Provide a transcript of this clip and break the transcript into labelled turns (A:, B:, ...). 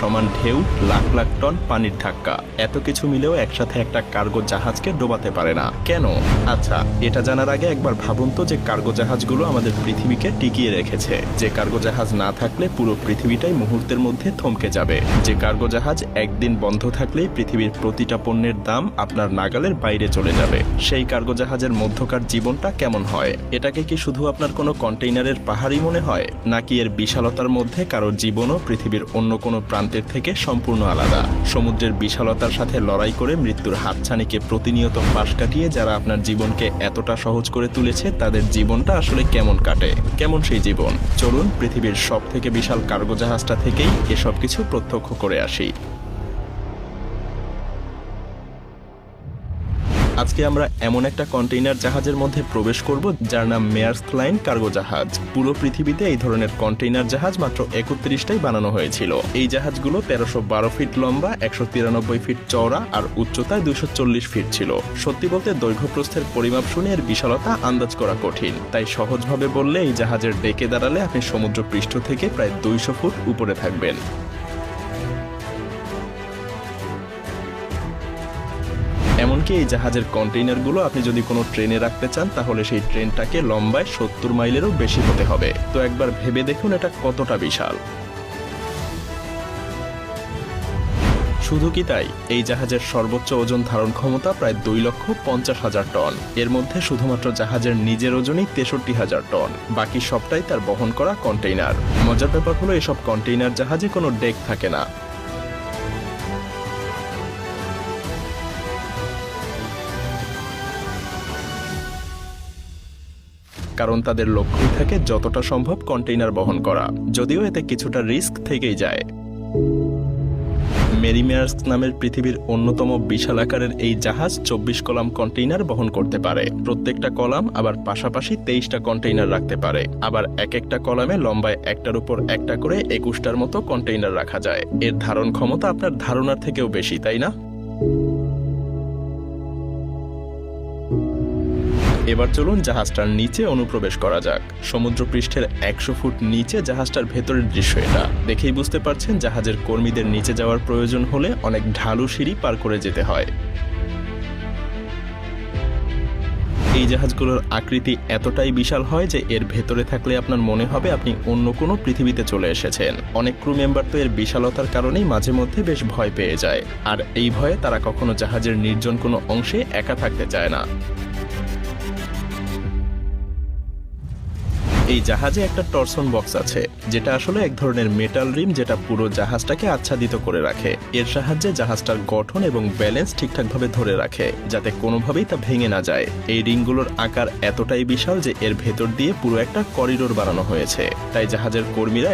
A: সমান ঢেউ, লাখ লাখ টন পানির ধাক্কা। এত কিছু মিলেও একসাথে একটা কার্গো জাহাজকে ডোবাতে পারে না। কেন? আচ্ছা এটা জানার আগে একবার ভাবুন তো যে কার্গো জাহাজগুলো আমাদের পৃথিবীকে টিকিয়ে রেখেছে। যে কার্গো জাহাজ না থাকলে পুরো পৃথিবীটাই মুহূর্তের মধ্যে থমকে যাবে। যে কার্গো জাহাজ একদিন বন্ধ থাকলেই পৃথিবীর প্রতিটা পণ্যের দাম আপনার নাগালের বাইরে চলে যাবে। সেই কার্গো জাহাজের মধ্যকার জীবনটা কেমন হয়? এটাকে কি শুধু আপনার কোনো কন্টেইনারের পাহাড়ই মনে হয়? নাকি এর বিশালতার মধ্যে কারোর জীবনও পৃথিবীর অন্য কোনো প্রান্তের থেকে সম্পূর্ণ আলাদা। সমুদ্রের বিশালতার সাথে লড়াই করে মৃত্যুর হাতছানিকে প্রতিনিয়ত পাশ কাটিয়ে যারা আপনার জীবনকে এতটা সহজ করে তুলেছে, তাদের জীবনটা আসলে কেমন কাটে? কেমন সেই জীবন? চলুন পৃথিবীর সব থেকে বিশাল কার্গো জাহাজটা থেকেই এসব কিছু প্রত্যক্ষ করে আসি। আজকে আমরা এমন একটা কন্টেইনার জাহাজের মধ্যে প্রবেশ করব, যার নাম মেয়ার্স লাইন কার্গো জাহাজ। পুরো পৃথিবীতে এই ধরনের কন্টেইনার জাহাজ মাত্র একত্রিশটাই বানানো হয়েছিল। এই জাহাজগুলো তেরোশো বারো ফিট লম্বা, একশো তিরানব্বই ফিট চওড়া আর উচ্চতায় দুশো চল্লিশ ফিট ছিল। সত্যি বলতে দৈর্ঘ্য প্রস্থের পরিমাপ শুনে এর বিশালতা আন্দাজ করা কঠিন। তাই সহজভাবে বললে এই জাহাজের ডেকে দাঁড়ালে আপনি সমুদ্র পৃষ্ঠ থেকে প্রায় দুইশো ফুট উপরে থাকবেন। এমনকি এই জাহাজের কন্টেইনারগুলো আপনি যদি কোনো ট্রেনে রাখতে চান, তাহলে সেই ট্রেনটাকে লম্বায় সত্তর মাইলেরও বেশি হতে হবে। তো একবার ভেবে দেখুন এটা কতটা বিশাল। শুধু কি তাই, এই জাহাজের সর্বোচ্চ ওজন ধারণ ক্ষমতা প্রায় দুই লক্ষ পঞ্চাশ হাজার টন। এর মধ্যে শুধুমাত্র জাহাজের নিজের ওজনই তেষট্টি হাজার টন। বাকি সবটাই তার বহন করা কন্টেইনার। মজার ব্যাপার হলো, এসব কন্টেইনার জাহাজে কোনো ডেক থাকে না। কারণ তাদের লক্ষ্যই থাকে যতটা সম্ভব কন্টেইনার বহন করা, যদিও এতে কিছুটা রিস্ক থেকেই যায়। মেরিমেয়ার্স নামের পৃথিবীর অন্যতম বিশাল আকারের এই জাহাজ চব্বিশ কলাম কন্টেইনার বহন করতে পারে। প্রত্যেকটা কলাম আবার পাশাপাশি তেইশটা কন্টেইনার রাখতে পারে। আবার এক একটা কলামে লম্বায় একটার উপর একটা করে একুশটার মতো কন্টেইনার রাখা যায়। এর ধারণ ক্ষমতা আপনার ধারণার থেকেও বেশি, তাই না? এবার চলুন জাহাজটার নিচে অনুপ্রবেশ করা যাক। সমুদ্র পৃষ্ঠের একশো ফুট নিচে জাহাজটার ভেতরের দৃশ্য এটা। দেখেই বুঝতে পারছেন জাহাজের কর্মীদের নিচে যাওয়ার প্রয়োজন হলে অনেক ঢালু সিঁড়ি পার করে যেতে হয়। এই জাহাজগুলোর আকৃতি এতটাই বিশাল হয় যে এর ভেতরে থাকলে আপনার মনে হবে আপনি অন্য কোনো পৃথিবীতে চলে এসেছেন। অনেক ক্রু মেম্বার তো এর বিশালতার কারণেই মাঝে মধ্যে বেশ ভয় পেয়ে যায়। আর এই ভয়ে তারা কখনো জাহাজের নির্জন কোনো অংশে একা থাকতে চায় না। এই জাহাজে একটা টর্সন বক্স আছে, যেটা আসলে এক ধরনের মেটাল রিম যেটা পুরো জাহাজটাকে আচ্ছাদিত করে রাখে। এর সাহায্যে জাহাজটার গঠন এবং ব্যালেন্স ঠিকঠাকভাবে ধরে রাখে, যাতে কোনোভাবেই তা ভেঙে না যায়। এই রিংগুলোর আকার এতটাই বিশাল যে এর ভেতর দিয়ে পুরো একটা করিডোর বানানো হয়েছে। তাই জাহাজের কর্মীরা